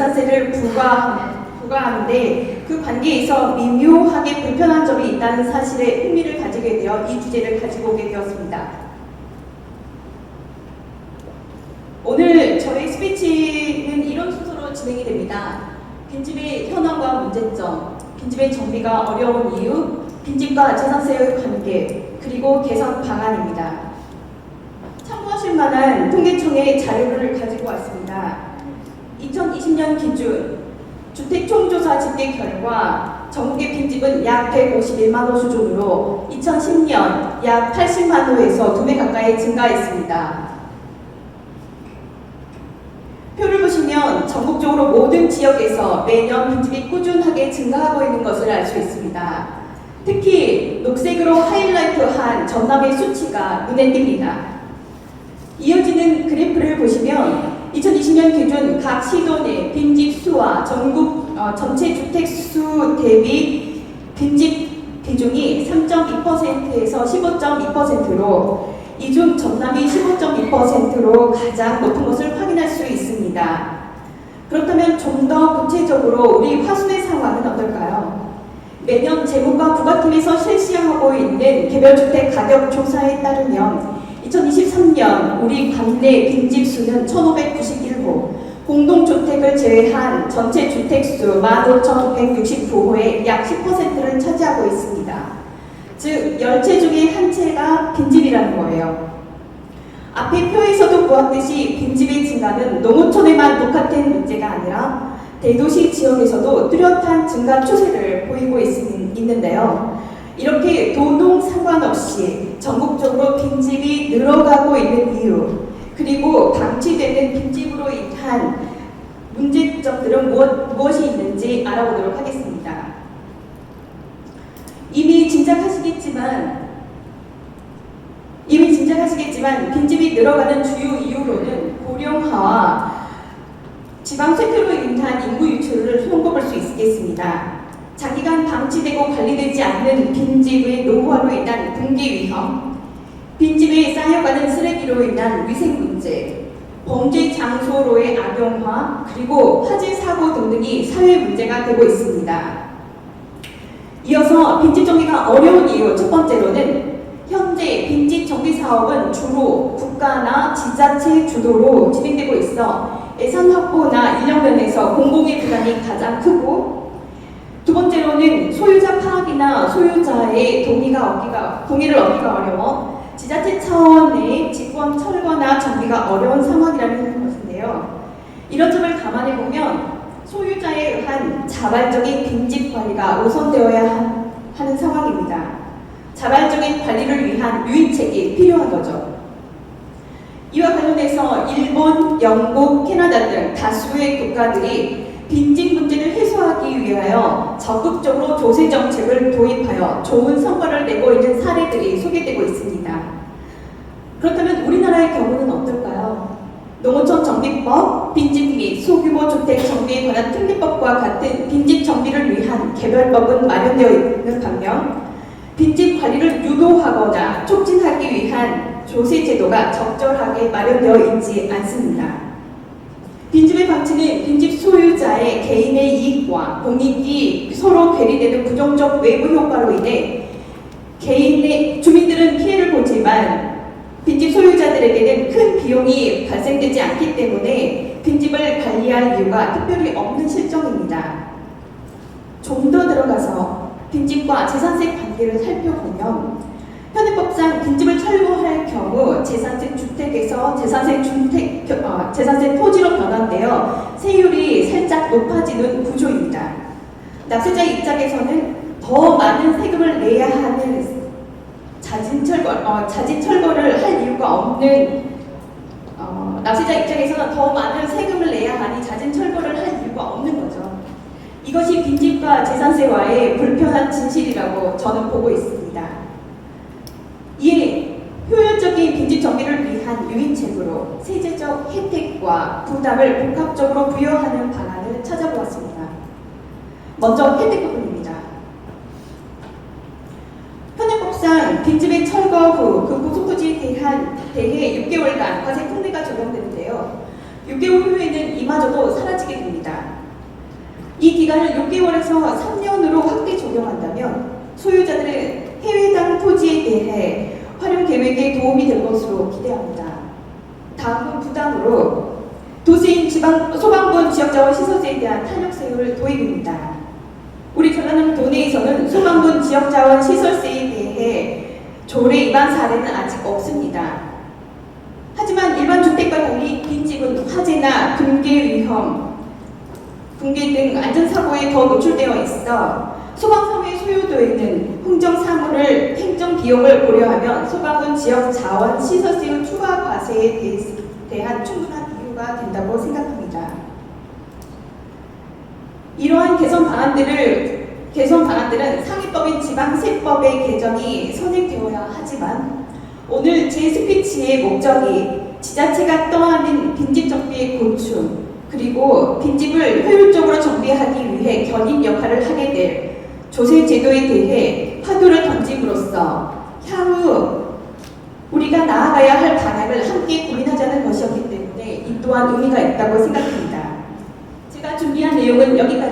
재산세를 부과, 부과하는데 그 관계에서 미묘하게 불편한 점이 있다는 사실에 흥미를 가지게 되어 이 주제를 가지고 오게 되었습니다. 오늘 저의 스피치는 이런 순서로 진행이 됩니다. 빈집의 현황과 문제점, 빈집의 정비가 어려운 이유, 빈집과 재산세의 관계, 그리고 개선 방안입니다. 참고하실 만한 통계청의 자료를 가지고 왔습니다. 2020년 기준 주택 총조사 집계 결과 전국의 빈집은 약 151만 호 수준으로 2010년 약 80만 호에서 두배 가까이 증가했습니다. 표를 보시면 전국적으로 모든 지역에서 매년 빈집이 꾸준하게 증가하고 있는 것을 알 수 있습니다. 특히 녹색으로 하이라이트한 전남의 수치가 눈에 띕니다. 이어지는 그래프를 보시면 2020년 기준 각 시도 내 빈집 수와 전국 어, 전체 주택 수 대비 빈집 비중이 3.2%에서 15.2%로 이 중 전남이 15.2%로 가장 높은 것을 확인할 수 있습니다. 그렇다면 좀 더 구체적으로 우리 화순의 상황은 어떨까요? 매년 재무과 부가팀에서 실시하고 있는 개별주택 가격 조사에 따르면 2023년 우리 관내 빈집 수는 1,591호, 공동주택을 제외한 전체 주택수 15,169호의 약 10%를 차지하고 있습니다. 즉, 열채 중에 한 채가 빈집이라는 거예요. 앞에 표에서도 보았듯이 빈집의 증가는 농어촌에만 녹화된 문제가 아니라 대도시 지역에서도 뚜렷한 증가 추세를 보이고 있, 있는데요. 이렇게 도농 상관없이 전국적으로 빈집 이 늘어가고 있는 이유, 그리고 방치되는 빈집으로 인한 문제점들은 무엇, 무엇이 있는지 알아보도록 하겠습니다. 이미 짐작하시겠지만 이미 짐작하시겠지만 빈집이 늘어가는 주요 이유로는 고령화와 지방 쇠퇴로 인한 인구 유출을 손꼽을 수 있겠습니다. 장기간 방치되고 관리되지 않는 빈집의 노후화로 인한 붕괴 위험, 빈집에 쌓여가는 쓰레기로 인한 위생 문제, 범죄 장소로의 악용화, 그리고 화재 사고 등등이 사회 문제가 되고 있습니다. 이어서 빈집 정비가 어려운 이유 첫 번째로는 현재 빈집 정비 사업은 주로 국가나 지자체 주도로 진행되고 있어 예산 확보나 인력 면에서 공공의 부담이 가장 크고 두 번째로는 소유자 파악이나 소유자의 동의가 얻기가 동의를 얻기가 어려워 지자체 차원의 직권 철거나 정비가 어려운 상황이라는 것인데요. 이런 점을 감안해 보면 소유자에 의한 자발적인 빈집 관리가 우선되어야 하는 상황입니다. 자발적인 관리를 위한 유인책이 필요한 거죠. 이와 관련해서 일본, 영국, 캐나다 등 다수의 국가들이 빈집 위하여 적극적으로 조세 정책을 도입하여 좋은 성과를 내고 있는 사례들이 소개되고 있습니다. 그렇다면 우리나라의 경우는 어떨까요? 농어촌 정비법, 빈집 및 소규모 주택 정비에 관한 특례법과 같은 빈집 정비를 위한 개별법은 마련되어 있는 반면 빈집 관리를 유도하거나 촉진하기 위한 조세 제도가 적절하게 마련되어 있지 않습니다. 빈집의 방치는 빈집 소유자의 개인의 이익과 공익이 서로 괴리되는 부정적 외부 효과로 인해 개인의 주민들은 피해를 보지만 빈집 소유자들에게는 큰 비용이 발생되지 않기 때문에 빈집을 관리할 이유가 특별히 없는 실정입니다. 좀 더 들어가서 빈집과 재산세 관계를 살펴보면 현행법상 빈집을 철거할 경우 재산세 주택에서 재산세 주택 어, 재산세 토지로 변환되어 세율이 살짝 높아지는 구조입니다. 납세자 입장에서는 더 많은 세금을 내야 하는 자진 철거 어, 자진 철거를 할 이유가 없는 어, 납세자 입장에서는 더 많은 세금을 내야 하니 자진 철거를 할 이유가 없는 거죠. 이것이 빈집과 재산세와의 불편한 진실이라고 저는 보고 있습니다. 효율적인 빈집 정비를 위한 유인책으로 세제적 혜택과 부담을 복합적으로 부여하는 방안을 찾아보았습니다. 먼저 혜택 부분입니다. 현행법상 빈집의 철거 후그 구속토지에 대한 대해 6개월간 과세 특례가 적용되는데요. 6개월 후에는 이마저도 사라지게 됩니다. 이 기간을 6개월에서 3년으로 확대 적용한다면 소유자들은 해외 해당 토지에 대해 활용 계획에 도움이 될 것으로 기대합니다. 다음은 부담으로 도시인 지방 소방본 지역자원 시설제에 대한 탄력 세율 도입입니다. 우리 전라남 도내에서는 소방본 지역자원 시설세에 대해 조례 위반 사례는 아직 없습니다. 하지만 일반 주택과 달리 빈집은 화재나 붕괴 위험, 붕괴 등 안전사고에 더 노출되어 있어 소방사무의 소유도에는 흥정 사무를 행정 비용을 고려하면 소방은 지역 자원 시설세의 추가 과세에 대한 충분한 이유가 된다고 생각합니다. 이러한 개선 방안들을 개선 방안들은 상위법인 지방세법의 개정이 선행되어야 하지만 오늘 제 스피치의 목적이 지자체가 떠안은 빈집 정비의 고충 그리고 빈집을 효율적으로 정비하기 위해 견인 역할을 하게 될 조세 제도에 대해 화두를 던짐으로써 향후 우리가 나아가야 할 방향을 함께 고민하자는 것이었기 때문에 이 또한 의미가 있다고 생각합니다. 제가 준비한 내용은 여기까지